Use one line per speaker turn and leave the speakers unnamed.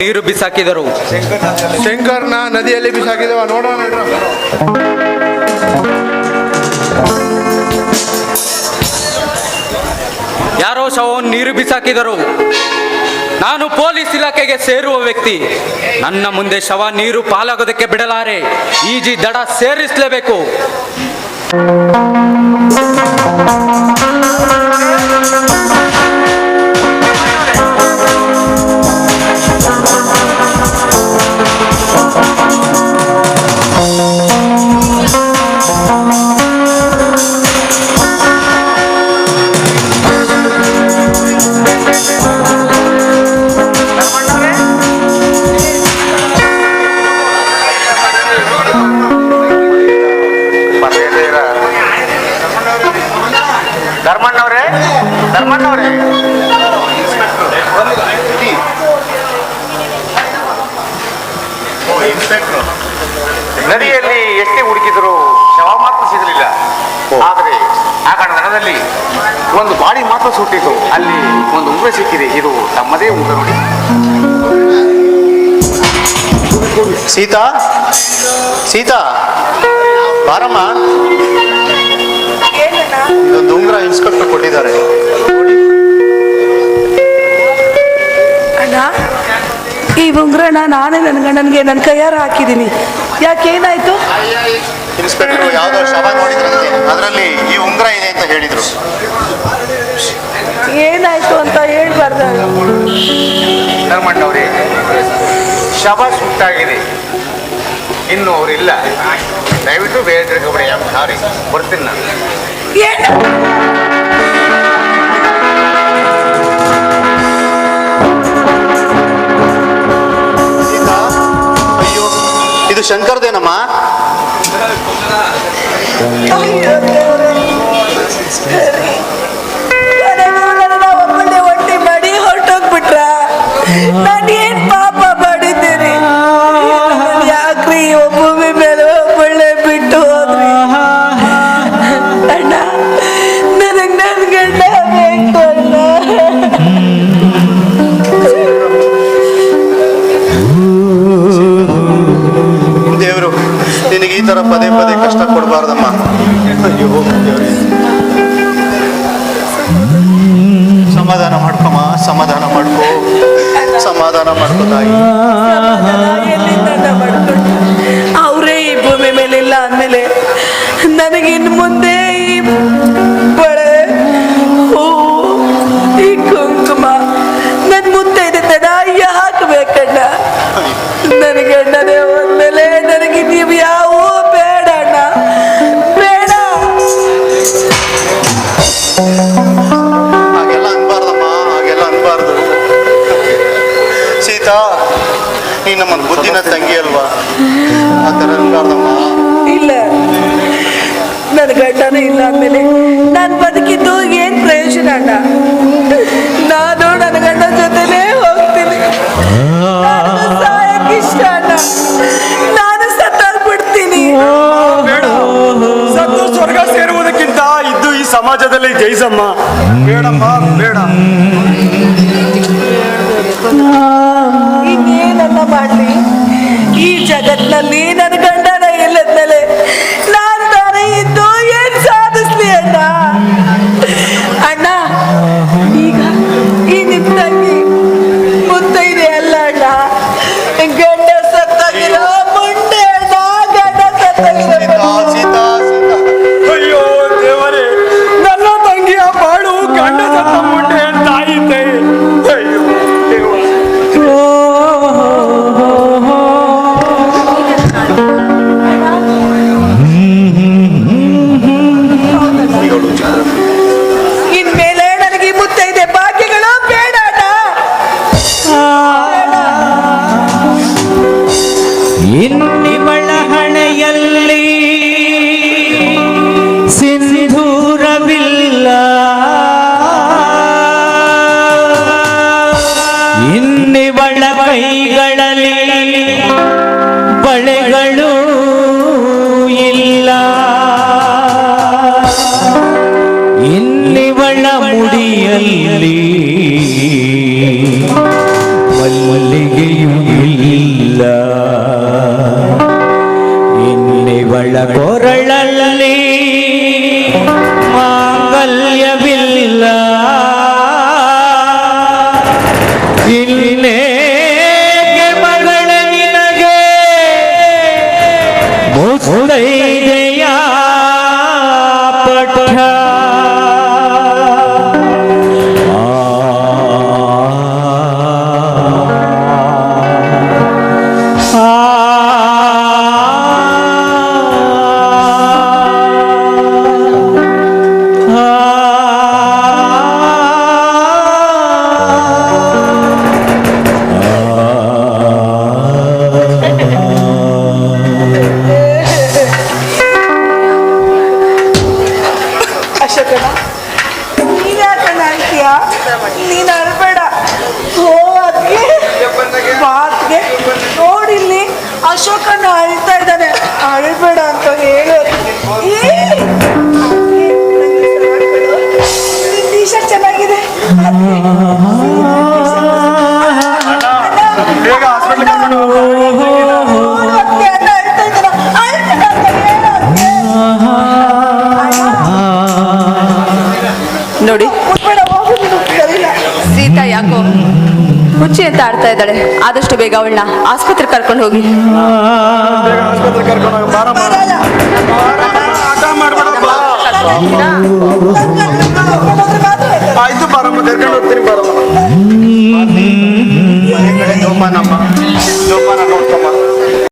ನೀರು ಬಿಸಾಕಿದರು.
ಶಂಕರ್ನ ನದಿಯಲ್ಲಿ ಬಿಸಾಕಿದವ ನೋಡೋಣ.
ಯಾರೋ ಶವವನ್ನು ನೀರು ಬಿಸಾಕಿದರು. ನಾನು ಪೊಲೀಸ್ ಇಲಾಖೆಗೆ ಸೇರುವ ವ್ಯಕ್ತಿ. ನನ್ನ ಮುಂದೆ ಶವ ನೀರು ಪಾಲಾಗೋದಕ್ಕೆ ಬಿಡಲಾರೆ. ಈಜಿ ದಡ ಸೇರಿಸಲೇಬೇಕು.
ಧರ್ಮಣ್ಣವ್ರೆ? ಧರ್ಮಣ್ಣವ್ರೆ? ನದಿಯಲ್ಲಿ ಎಷ್ಟೇ ಹುಡುಕಿದ್ರು ಶವ ಮಾತ್ರ ಸಿಗಲಿಲ್ಲ. ಆದರೆ ಆ ದನದಲ್ಲಿ ಒಂದು ಬಾಡಿ ಮಾತ್ರ ಸುಟ್ಟಿತು ಅಲ್ಲಿ ಒಂದು ಉಂಗುರ ಸಿಕ್ಕಿದೆ. ಇದು ತಮ್ಮದೇ ಉಂಗುರ ನೋಡಿ.
ಸೀತಾ? ಸೀತಾ? ಬಾರಮ್ಮ. ಇದೊಂದು ಉಂಗುರ ಇನ್ಸ್ಪೆಕ್ಟರ್ ಕೊಟ್ಟಿದ್ದಾರೆ.
ಅಣ್ಣ ಈ ಉಂಗ್ರಣ ನಾನೇ ನನ್ನ ಗಂಡನಿಗೆ ನನ್ನ ಕೈಯಾರ ಹಾಕಿದ್ದೀನಿ. ಯಾಕೆ ಏನಾಯ್ತು?
ಇನ್ಸ್ಪೆಕ್ಟರ್ ಯಾವುದೋ ಶವ ನೋಡಿದ್ರಂತೆ ಅದರಲ್ಲಿ ಈ ಉಂಗ್ರ ಇದೆ ಅಂತ ಹೇಳಿದ್ರು.
ಏನಾಯ್ತು ಅಂತ ಹೇಳ್ಬಾರ್ದು
ಧರ್ಮಣ್ಣವ್ರೆ ಶವ ಸುಟ್ಟಾಗಿದೆ ಇನ್ನು ಅವರಿಲ್ಲ. ದಯವಿಟ್ಟು ಬೇರೆ ತಿಳ್ಕೊಬೇಡಿ ಸಾರಿ ಬರ್ತೀನಿ ನಾನು.
ಅಯ್ಯೋ ಇದು ಶಂಕರ್ದೇನಮ್ಮ? ತರ ಪದೇ ಪದೇ ಕಷ್ಟ ಕೊಡಬಾರ್ದಮ್ಮ. ಸಮಾಧಾನ ಮಾಡ್ಕೊಮ್ಮ ಸಮಾಧಾನ ಮಾಡ್ಕೋ. ಸಮಾಧಾನ ಮಾಡ್ಕೋ ತಾಯಿ.
ಅವರೇ ಈ ಭೂಮಿ ಮೇಲೆ ಇಲ್ಲ ಅಂದಮೇಲೆ ನನಗಿನ್ ಮುಂದೆ ಈ ಬಳೆ ಹೂವು ಈ ಕುಂಕುಮ ನನ್ನ ಮುಂದೆ ಇದೆ ತಡ ಹಾಕಬೇಕಣ್ಣ. ನನಗೆ ಅಣ್ಣನೇ ಹೋದ್ಮೇಲೆ ನನಗೆ ನೀವು ಯಾವ
ಬುದ್ಧಿನ ತಂಗಿ ಅಲ್ವಾ? ಆ ಥರ ಅನ್ಬಾರ್ದಮ್ಮ.
ಇಲ್ಲ. ನನ್ನ ಗಂಡನೇ ಇಲ್ಲ ಆದ್ಮೇಲೆ ನಾನು ಬದುಕಿದ್ದು ಏನ್ ಪ್ರಯೋಜನ ಅಣ್ಣ? ನಾನು ನನ್ನ ಗಂಡ ಜೊತೆನೇ ಹೋಗ್ತೀನಿ. ಸಾಯಕ್ಕೆ ಇಷ್ಟ ಅಣ್ಣ. ನಾನು ಸತ್ತಾಗ್ಬಿಡ್ತೀನಿ.
ಸತ್ತು ಸ್ವರ್ಗ ಸೇರುವುದಕ್ಕಿಂತ ಇದ್ದು ಈ ಸಮಾಜದಲ್ಲಿ ಜೈಸಮ್ಮ. ಬೇಡಮ್ಮ ಬೇಡ.
ಇನ್ನೇನನ್ನ ಮಾಡ್ಲಿ? ಈ ಜಗತ್ನಲ್ಲಿ
ಇನ್ನಿವಳ ಮುಡಿಯಲ್ಲಿ ಮಲ್ಲಿಗೆಯೂ ಇಲ್ಲ. ಕೊರಳಲ್ಲಿ ಮಾಂಗಲ್ಯವಿಲ್ಲ. ಇನ್ನೇಗೆ ಮಗಳ ನಿನಗೆ ಮುತ್ತೈದೆಯ
ಸರಿಲ್ಲ
ಸೀತಾ ಯಾಕೋ ಹುಚ್ಚಿ ಅಂತ ಆಡ್ತಾ ಇದ್ದಾಳೆ. ಆದಷ್ಟು ಬೇಗ ಅವಳನ್ನ ಆಸ್ಪತ್ರೆ ಕರ್ಕೊಂಡು ಹೋಗಿ.
ಮಾಡ್ಬೇಡ ಬಾ. ಆಯ್ತು ಬಾರಮ್ಮ ಕರ್ಕೊಂಡು ಹೋಗ್ತೀನಿ ಬಾರಮ್ಮ
ನಮ್ಮ ನೋಡ್ತಮ್ಮ